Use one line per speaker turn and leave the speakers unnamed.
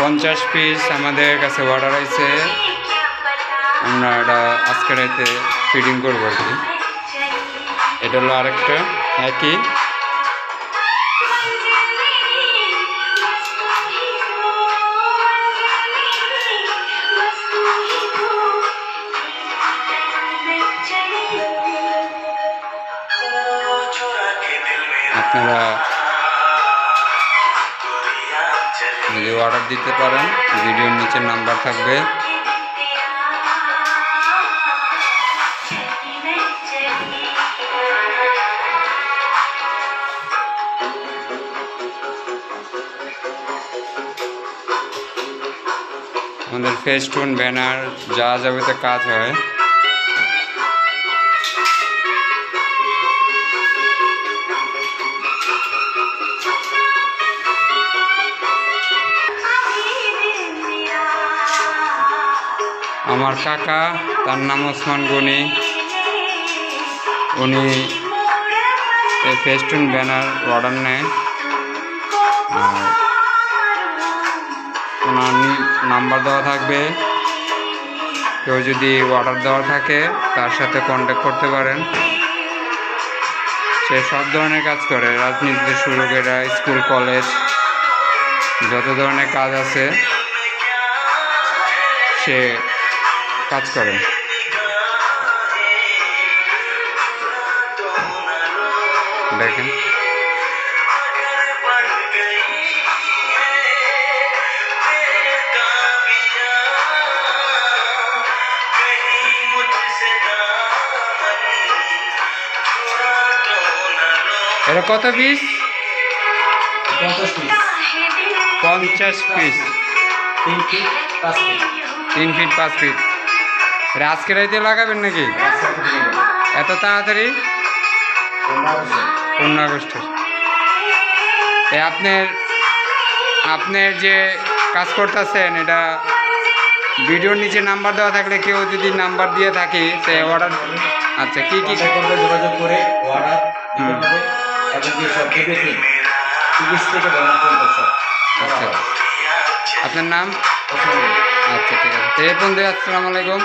পঞ্চাশ পিস আমাদের কাছে অর্ডার আছে আমরা এটা আজকে রাতে ফিডিং করব আর কি। এটা হলো আরেকটা, একই। আপনারা যদি অর্ডার দিতে পারেন। ভিডিওর নিচে নাম্বার থাকবে। আমাদের ফেস্টুন ব্যানার যা যাবতীয় কাজ হয়। আমার কাকা, তার নাম ওসমান গনি। উনি এই ফেস্টুন ব্যানার অর্ডার নেয়। আর ওনার নাম্বার দেওয়া থাকবে। কেউ যদি অর্ডার দেওয়া থাকে, তার সাথে কন্ট্যাক্ট করতে পারেন। সে সব ধরনের কাজ করে রাজনীতি থেকে শুরু করে, স্কুল, কলেজ, যত ধরনের কাজ আছে, সে কাজ করে দেখেন। এটা কত পিস
পঞ্চাশ পিস তিন ফিট পাঁচ ফিট
তিন ফিট পাঁচ ফিট আজকে রাইতে লাগাবেন নাকি? এত তাড়াতাড়ি? পনেরো আগস্টের। আপনার আপনার যে কাজ করতেছেন এটা ভিডিওর নিচে নাম্বার দেওয়া থাকলে কেউ যদি নাম্বার দিয়ে থাকে সে অর্ডার আচ্ছা কী কী
যোগাযোগ করে অর্ডার
আচ্ছা। আপনার নাম? আচ্ছা ঠিক আছে। আসসালামু আলাইকুম।